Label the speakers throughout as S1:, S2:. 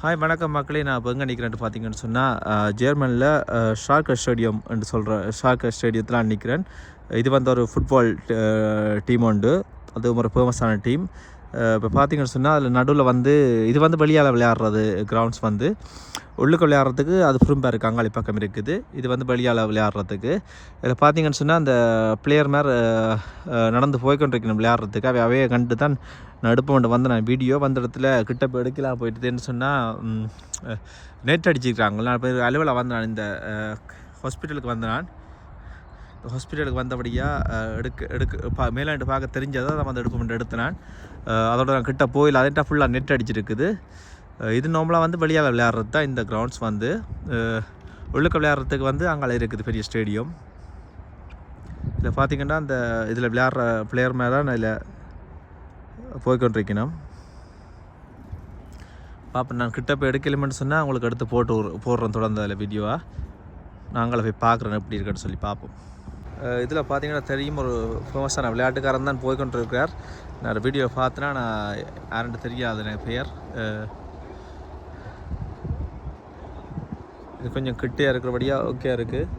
S1: Hi வணக்கம் மக்களே. நான் இப்போ எங்கே நிற்கிறேன்ட்டு பார்த்தீங்கன்னு சொன்னால் ஜெர்மனில் ஷார்கர் ஸ்டேடியம் என்று சொல்கிற ஷார்கர் ஸ்டேடியத்தில் நிற்கிறேன் இது வந்து ஒரு ஃபுட்பால் டீம் உண்டு. அது ஒரு ஃபேமஸான டீம் இப்போ பார்த்தீங்கன்னு சொன்னால் அதில் நடுவில் வந்து இது வந்து வெளியால் விளையாடுறது கிரவுண்ட்ஸ் வந்து. உள்ளுக்கு விளையாடுறதுக்கு அது ஃபுரும்பா இருக்குது அங்காளி பக்கம் இருக்குது. இது வந்து வெளியால் விளையாடுறதுக்கு. இதில் பார்த்தீங்கன்னு சொன்னால் அந்த பிளேயர் மேர் நடந்து போய்கொண்டிருக்கணும் விளையாடுறதுக்கு. அவை அவையே கண்டு தான் நடுப்பு கொண்டு வந்து நான் வீடியோ வந்த இடத்துல கிட்ட போய் எடுக்கலாம் போயிட்டுதுன்னு சொன்னால் நெட் அடிச்சிருக்காங்க நான் இப்போ அலுவலாக வந்தேன் நான் இந்த ஹாஸ்பிட்டலுக்கு வந்தேன் நான். ஹாஸ்பிட்டலுக்கு வந்தபடியாக எடுக்க எடுக்க பா மேலாண்டு பார்க்க தெரிஞ்சதை தான் வந்து எடுப்பு எடுத்து நான் அதோட நான் கிட்ட போயில் அதேட்டா ஃபுல்லாக நெட் அடிச்சிருக்குது. இது நார்மலாக வந்து வெளியால் விளையாடுறது தான் இந்த கிரவுண்ட்ஸ் வந்து. உள்ளுக்க விளையாடுறதுக்கு வந்து அங்கே இருக்குது பெரிய ஸ்டேடியம் இதில் பார்த்தீங்கன்னா அந்த இதில் விளையாடுற பிளேயர் மேலே தான் இதில் போய்கொண்டிருக்கணும் பார்ப்பேன் நான் கிட்ட போய் எடுக்கலைமென்னு சொன்னால் உங்களுக்கு எடுத்து போட்டு போடுறேன் தொடர்ந்து அதில் வீடியோவாக நாங்களே போய் பார்க்குறேன் எப்படி இருக்குன்னு சொல்லி பார்ப்போம். இதில் பார்த்தீங்கன்னா தெரியும் ஒரு ஃபேமஸான விளையாட்டுக்காரன் தான் போய்கொண்டிருக்கிறார் நான் வீடியோ பார்த்தேன்னா நான் யாருன்னு தெரியாது எனக்கு பெயர். இது கொஞ்சம் கிட்டே இருக்கிறபடியாக ஓகே இருக்குது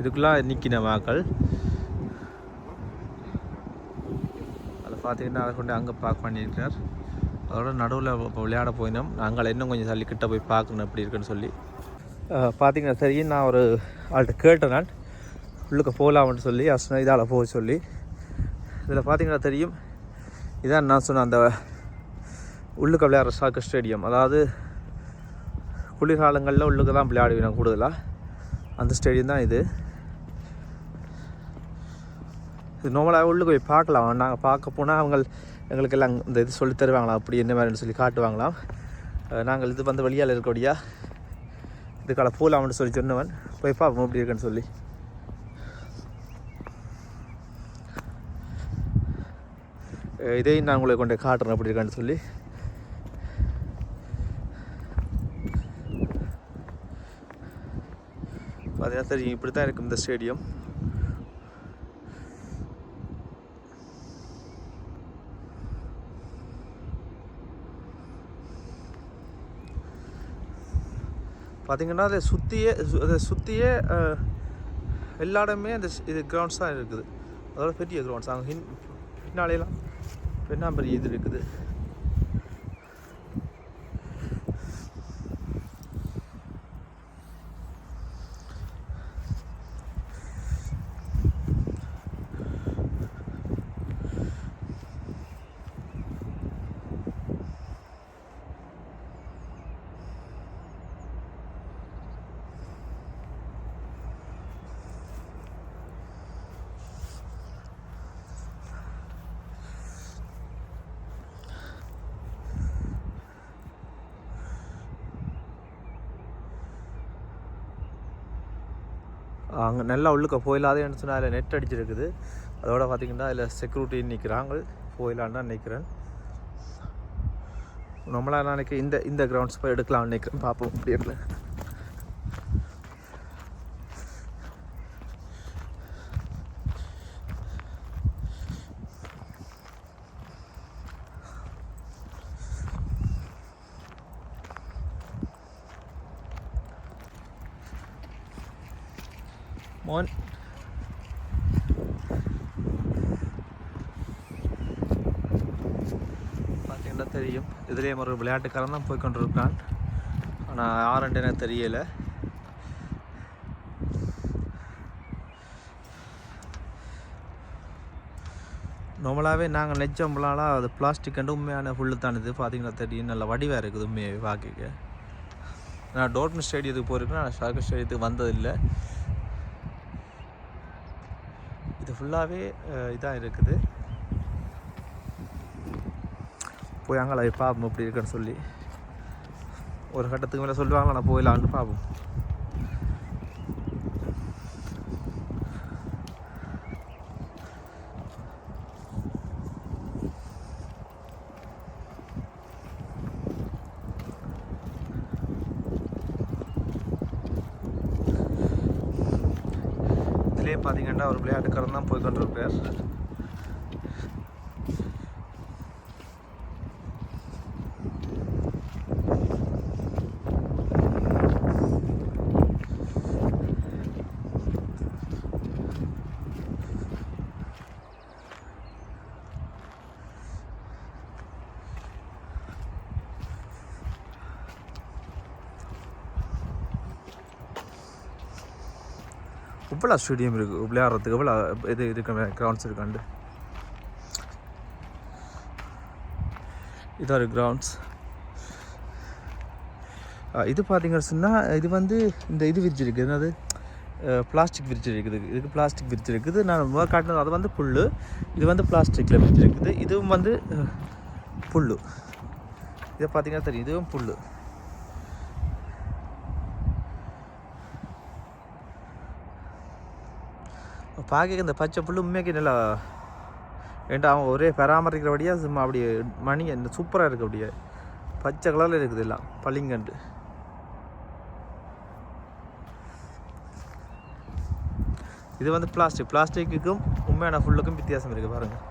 S1: இதுக்குள்ளே நிற்கின வாக்கள். அதை பார்த்தீங்கன்னா அதை கொண்டு அங்கே பார்க் பண்ணியிருக்கிறார். அதோட நடுவில் இப்போ விளையாட போயினோம் நாங்கள் இன்னும் கொஞ்சம் தள்ளி கிட்ட போய் பார்க்கணும் எப்படி இருக்குன்னு சொல்லி. பார்த்தீங்கன்னா தெரியும் நான் ஒரு ஆள்கிட்ட கேட்டேன் நான். உள்ளுக்க போகலாம்னு சொல்லி அசன இதால் போக சொல்லி. இதில் பார்த்தீங்கன்னா தெரியும். இதான் நான் சொன்ன அந்த உள்ளுக்க விளையாடுற சாக்கர் ஸ்டேடியம் அதாவது குளிர்காலங்களில் உள்ளுக்கு தான் விளையாடுவேன் கூடுதலாக அந்த ஸ்டேடியம் தான் இது. இது நார்மலாக உள்ளுக்கு போய் பார்க்கலாம். நாங்கள் பார்க்க போனால் அவங்க எங்களுக்கு எல்லாம் இந்த இது சொல்லி தருவாங்களாம் அப்படி என்ன மாதிரின்னு சொல்லி காட்டுவாங்களாம். நாங்கள் இது வந்து வெளியால் இருக்கக்கூடிய இதுக்கால போகலாம்னு சொல்லி சொன்னவன். போய் பார்ப்போம் எப்படி இருக்குன்னு சொல்லி. இதையும் நான் உங்களை கொண்டு காட்டுறேன் அப்படி இருக்கான்னு சொல்லி. பார்த்தீங்கன்னா தெரியும் இப்படி தான் இருக்கும் இந்த ஸ்டேடியம் பார்த்தீங்கன்னா அதை சுற்றியே அதை சுற்றியே எல்லா இடமே அந்த இது கிரவுண்ட்ஸ் தான் இருக்குது. அதோட பெரிய கிரவுண்ட்ஸ் அங்கே ஹின் இப்போ என்ன பெரிய இது இருக்குது. அங்கே நல்லா உள்ளுக்க போயிடாதேன்னு சொன்னால் அதில் நெட் அடிச்சிருக்குது. அதோட பார்த்தீங்கன்னா அதில் செக்யூரிட்டி நிற்கிறாங்க போயிடலான்னு தான் நிற்கிறேன் நம்மளா நாளைக்கு இந்த இந்த கிரவுண்ட்ஸ் போய் எடுக்கலாம்னு நினைக்கிறேன். பார்ப்போம் அப்படி இருக்கல பார்த்தீங்கன்னா தெரியும்? இதுலேயும் ஒரு விளையாட்டுக்காரன் தான் போய் கொண்டிருக்கான். ஆனால் யாருன்னு எனக்கு தெரியலை. நார்மலாகவே நாங்கள் நெச்சம்பளாலாம் அது பிளாஸ்டிக்கண்டு உண்மையான புல்லு தான் இது. பார்த்தீங்கன்னா தெரியும். நல்ல வடிவாக இருக்குது உண்மையாகவே பார்க்க நான் டோட்மன் ஸ்டேடியத்துக்கு போயிருக்கேன் நான் ஷார்கர் ஸ்டேடியத்துக்கு வந்ததில்லை. இது ஃபுல்லாகவே இதாக இருக்குது. போய் அங்கே போய் பார்ப்போம் எப்படி இருக்குன்னு சொல்லி. ஒரு கட்டத்துக்கு மேலே சொல்லுவாங்களா நான் போயிடலான்னு பார்ப்போம் இதுலேயே பார்த்தீங்கன்னா ஒரு விளையாட்டுக்காரன் தான் போய் கொண்டிருப்பார் எவ்வளோ ஸ்டேடியம் இருக்குது விளையாடுறதுக்கு எவ்வளோ இது இருக்க கிரவுண்ட்ஸ் இருக்காண்டு இதாக ஒரு கிரவுண்ட்ஸ் இது பார்த்தீங்கன்னு சொன்னால் இது வந்து இந்த இது விரிச்சு இருக்குது என்னது பிளாஸ்டிக் விரிச்சு இருக்குது இதுக்கு பிளாஸ்டிக் விரிச்சு இருக்குது நான் முதல் காட்டினது அது வந்து புல் இது வந்து பிளாஸ்டிக்கில் விரிச்சு இருக்குது இதுவும் வந்து புல் இதை பார்த்தீங்கன்னா தெரியும் இதுவும் புல் பார்க்க இந்த பச்சை புல் உண்மையாக்கி நல்லா ஏன்டா அவன் ஒரே பராமரிக்கிறபடியாக சும்மா அப்படியே மணி இந்த சூப்பராக இருக்கு அப்படியே. பச்சை கலரில் இருக்குது எல்லாம் பளிங்கண்டு. இது வந்து பிளாஸ்டிக் பிளாஸ்டிக்குக்கும் உண்மையான ஃபுல்லுக்கும் வித்தியாசம் இருக்குது பாருங்கள்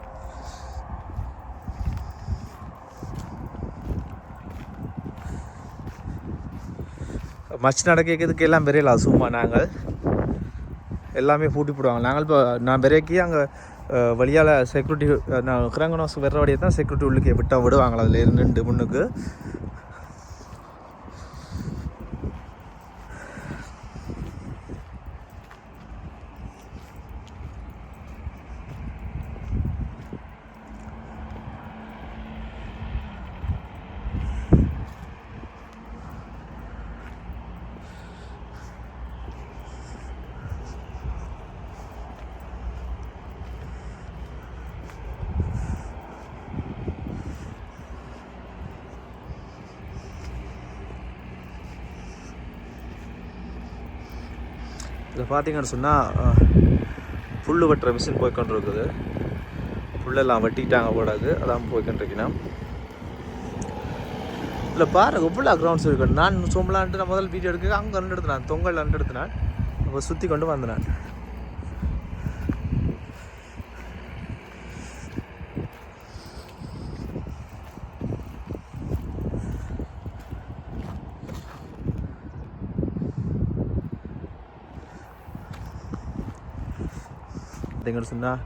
S1: மச்சு நடக்கிறதுக்கு எல்லாம் பெரிய சும்மா நாங்கள். எல்லாமே பூட்டி போடுவாங்க. நாங்கள் இப்போ நான் பெரியக்கி அங்கே வழியால் செக்யூரிட்டி நான் கிரங்கனோஸ் வர்ற வழியை தான் செக்யூரிட்டி உள்ளுக்கு விட்டால் விடுவாங்களா அதில் இருந்து முன்னுக்கு. இதில் பார்த்தீங்கன்னு சொன்னால் புல் வெட்டுற மிஷின் போய்க்கொண்டு இருக்குது புல்லெல்லாம் வெட்டிட்டாங்க போடாது அதான் போய்க்கொண்டு இல்லை பாருங்க இவ்வளோ கிரவுண்ட்ஸ் இருக்கு. நான் சோம்பலான்ட்டு நான் முதல் வீடியோ எடுக்க அங்கே ரெண்டு எடுத்தினான் தொங்கல் ரெண்டு எடுத்தினான் அப்போ சுற்றி கொண்டு வந்தேன் பார்த்தீங்கன்னு சொன்னால்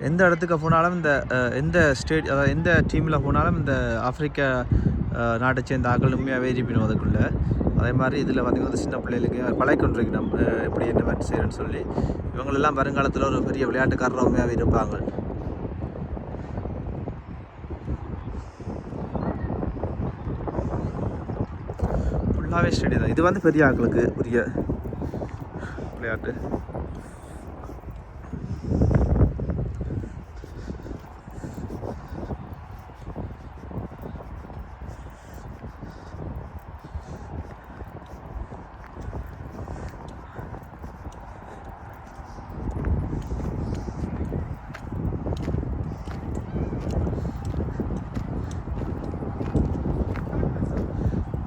S1: எந்த இடத்துக்கு போனாலும் இந்த எந்த ஸ்டேட் அதாவது எந்த டீமில் போனாலும் இந்த ஆப்பிரிக்கா நாட்டை சேர்ந்த ஆக்கள் உண்மையாகவே பண்ணுவோம் அதுக்குள்ளே. அதே மாதிரி இதில் பார்த்திங்கன்னா சின்ன பிள்ளைகளுக்கு பழக்கொண்டிருக்கணும் நம்ம எப்படி என்ன மாதிரி செய்யணும்னு சொல்லி. இவங்களெல்லாம் வருங்காலத்தில் ஒரு பெரிய விளையாட்டுக்காரர் இருப்பாங்க. ஃபுல்லாகவே ஸ்டேடியம் தான். இது வந்து பெரிய ஆக்களுக்கு உரிய விளையாட்டு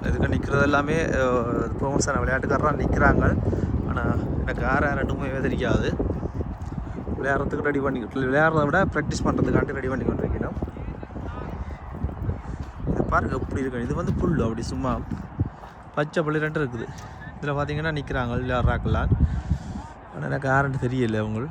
S1: இதுக்கு நிற்கிறது எல்லாமே ப்ரொமோஷன் விளையாட்டுக்காரராக நிற்கிறாங்க ஆனால் எனக்கு யார் யார் ரெண்டுமே தெரியாது விளையாடுறதுக்கு ரெடி பண்ணி விளையாடுறத விட ப்ராக்டிஸ் பண்ணுறதுக்காண்டி ரெடி பண்ணி கொண்டிருக்கணும். இதை பாருங்கள் எப்படி இருக்கு. இது வந்து புல் அப்படி சும்மா பச்சை புள்ளி ரெண்டு இருக்குது. இதில் பார்த்தீங்கன்னா நிற்கிறாங்க விளையாடுறாக்கெல்லாம் ஆனால் எனக்கு யாருன்னு தெரியல அவங்க.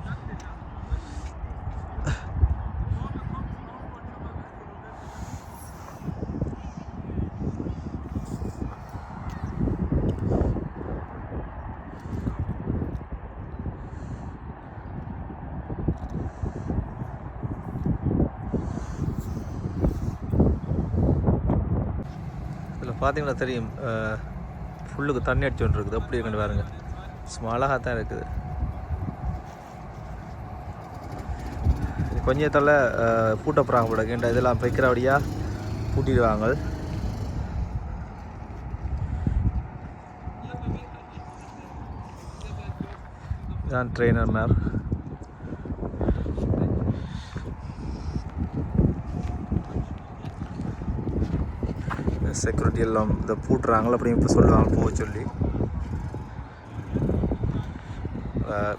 S1: பார்த்தீங்கன்னா தெரியும் ஃபுல்லுக்கு தண்ணி அடிச்சு கொண்டு இருக்குது அப்படி கண்டு பாருங்க அழகாக தான் இருக்குது. இது கொஞ்சத்தில் பூட்ட போகிறாங்க போட கேண்ட இதெல்லாம் வைக்கிறபடியாக பூட்டிடுவாங்க. இதான் ட்ரெயினர் மேம் செக்யூரிட்டி எல்லாம் இதை பூட்டுறாங்களோ அப்படின்னு இப்போ சொல்லுவாங்க போக சொல்லி.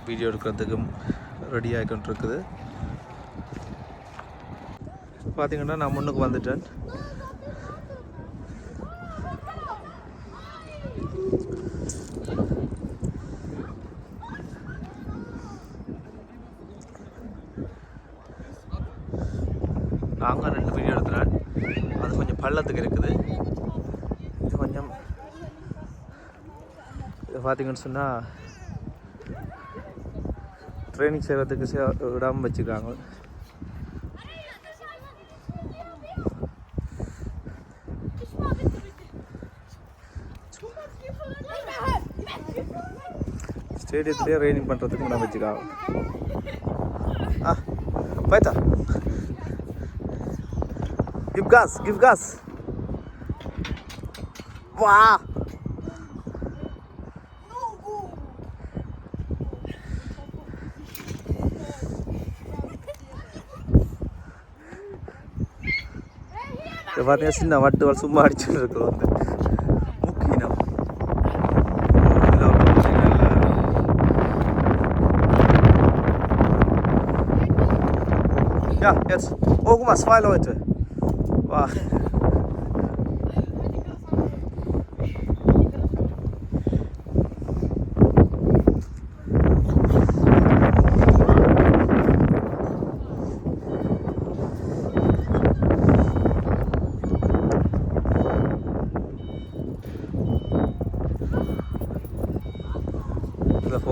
S1: வீடியோ எடுக்கிறதுக்கும் ரெடி ஆகிக்கிட்டு இருக்குது பார்த்திங்கன்னா நான் முன்னுக்கு வந்துட்டேன். நாங்கள் ரெண்டு வீடியோ எடுத்துகிறேன் அது கொஞ்சம் பள்ளத்துக்கு இருக்குது. பார்த்தீங்கன்னு சொன்னால் ட்ரைனிங் செய்கிறதுக்கு இடம் வச்சுருக்காங்க ஸ்டேடியத்துலேயே ட்ரைனிங் பண்ணுறதுக்கு இடம் வச்சுருக்காங்க ஆ போய்த்தா கிவ் காஸ் கிவ் காஸ் வா இது பார்த்தீங்கன்னா சின்ன வட்டுவல் சும்மா அடிச்சுட்டு இருக்குது வந்து முக்கியம் இதுல ஒரு நல்ல- Ja, jetzt. Oh, guck mal, zwei Leute. Wow.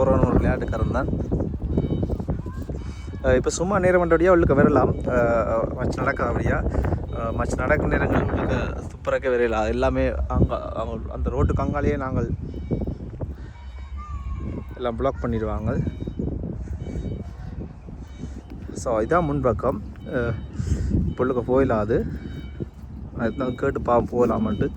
S1: போகிறவன் ஒரு விளையாட்டுக்காரன் தான். இப்போ சும்மா நேரம் பண்ணுறபடியாக உள்ளுக்க வரலாம். மச்சு நடக்காதபடியா மச்சு நடக்கும் நேரங்கள் உள்ளுக்க துப்புறக்க வரையலாம் அது எல்லாமே அங்கே அவங்க அந்த ரோட்டுக்கு அங்காலேயே நாங்கள் எல்லாம் பிளாக் பண்ணிடுவாங்க. ஸோ இதான் முன்பக்கம். இப்போ உள்ளுக்க அது அதுதான் கேட்டு பா போகலாமன்ட்டு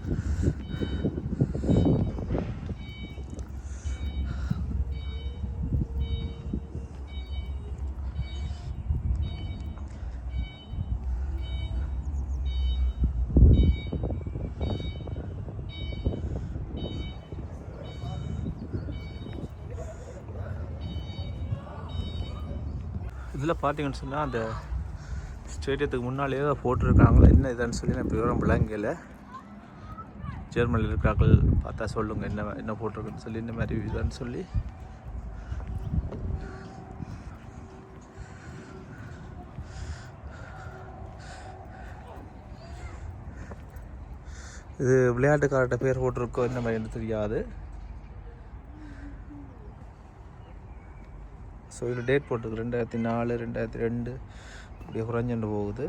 S1: இதில் பார்த்தீங்கன்னு சொன்னால் அந்த ஸ்டேடியத்துக்கு முன்னாலேயே போட்டிருக்காங்களா என்ன இதுன்னு சொல்லி நான் இப்போ விவரம் விளங்கல ஜெர்மனியில் இருக்கிறார்கள் பார்த்தா சொல்லுங்கள் என்ன என்ன போட்டிருக்குன்னு சொல்லி இந்த மாதிரி இதுன்னு சொல்லி. இது விளையாட்டுக்காரர்கிட்ட பேர் போட்டிருக்கோ என்ன மாதிரி எனக்கு தெரியாது. இதில் டேட் போட்டிருக்கு ரெண்டாயிரத்தி நாலு ரெண்டாயிரத்தி ரெண்டு. இப்படியே குறைஞ்சுட்டு போகுது.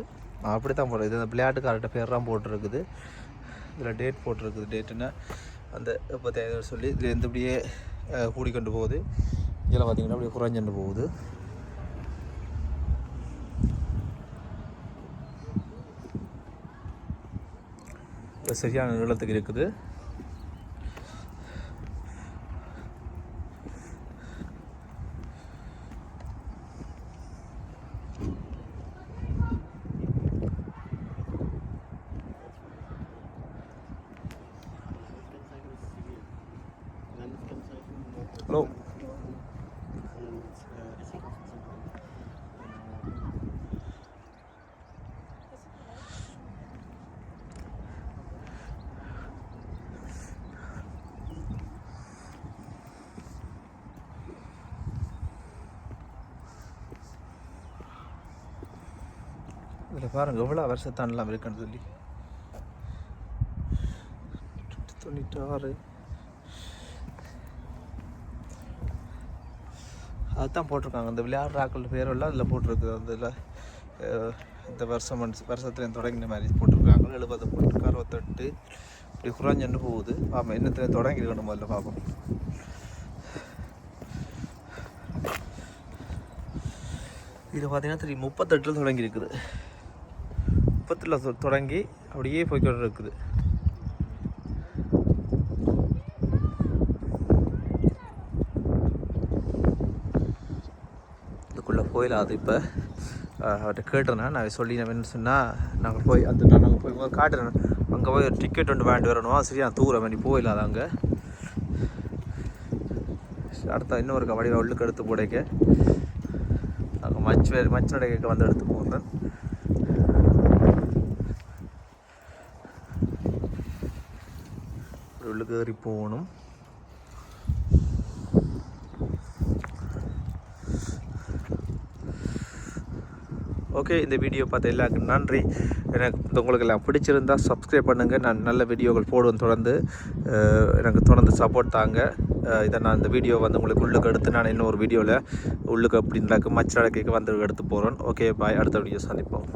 S1: அப்படி தான் போடுறது இது அந்த விளையாட்டுக்காரர்கிட்ட பேர்லாம் போட்டிருக்குது. இதில் டேட் போட்டிருக்குது. டேட்டுன்னா அந்த எப்போத்தையாவது சொல்லி இதில் எந்த இப்படியே கூடிக்கொண்டு போகுது. இதில் பார்த்தீங்கன்னா அப்படியே குறைஞ்சிட்டு போகுது. சரியான நிலத்துக்கு இருக்குது. இதில் பாருங்க எவ்வளோ வருஷத்தாண்டலாம் இருக்குன்னு சொல்லி. தொண்ணூற்றாறு அதுதான் போட்டிருக்காங்க. இந்த விளையாடுற ஆக்கள் பேரெல்லாம் அதில் போட்டிருக்கு. அதில் இந்த வருஷம் மனுஷ- தொடங்கின மாதிரி போட்டிருக்காங்க. எழுபது போட்டிருக்கு அறுபத்தெட்டு. இப்படி குறைஞ்சன்னு போகுது. பார்ப்போம் என்னத்துல தொடங்கிருக்கணும் முதல்ல பார்ப்போம். இது பார்த்தீங்கன்னா சரி முப்பத்தெட்டில் தொடங்கியிருக்குது. முப்பத்தில் தொ- தொடங்கி அப்படியே போய்க்கிட்டு இருக்குது. இதுக்குள்ளே அது இப்போ. அவர்கிட்ட கேட்டேன்னா நான் சொல்லி நான் என்ன சொன்னால் நாங்கள் போய் அந்த நாங்கள் போய் காட்டுறேன் அங்கே போய் ஒரு டிக்கெட் ஒன்று வாங்கிட்டு வரணும்? சரி நான் தூரம் வேண்டி போயிடாது அங்கே. அடுத்த இன்னொரு வடிவ உள்ளுக்கு எடுத்து போடைக்க. அங்கே மச்சு வேறு மச் வந்து எடுத்து போகிறேன் ஏறி போகணும் ஓகே இந்த வீடியோ பார்த்த எல்லாருக்கும் நன்றி. எனக்கு இந்த உங்களுக்கு எல்லாம் பிடிச்சிருந்தா சப்ஸ்கிரைப் பண்ணுங்கள் நான் நல்ல வீடியோக்கள் போடுவேன் தொடர்ந்து. எனக்கு தொடர்ந்து சப்போர்ட் தாங்க. இதை நான் இந்த வீடியோ வந்து உங்களுக்கு உள்ளுக்கு எடுத்து நான் இன்னொரு வீடியோவில் உள்ளுக்கு அப்படி நடக்கும் மச்ச நடக்கைக்கு வந்து எடுத்து போகிறேன் ஓகே பாய் அடுத்த வீடியோ சந்திப்போம்.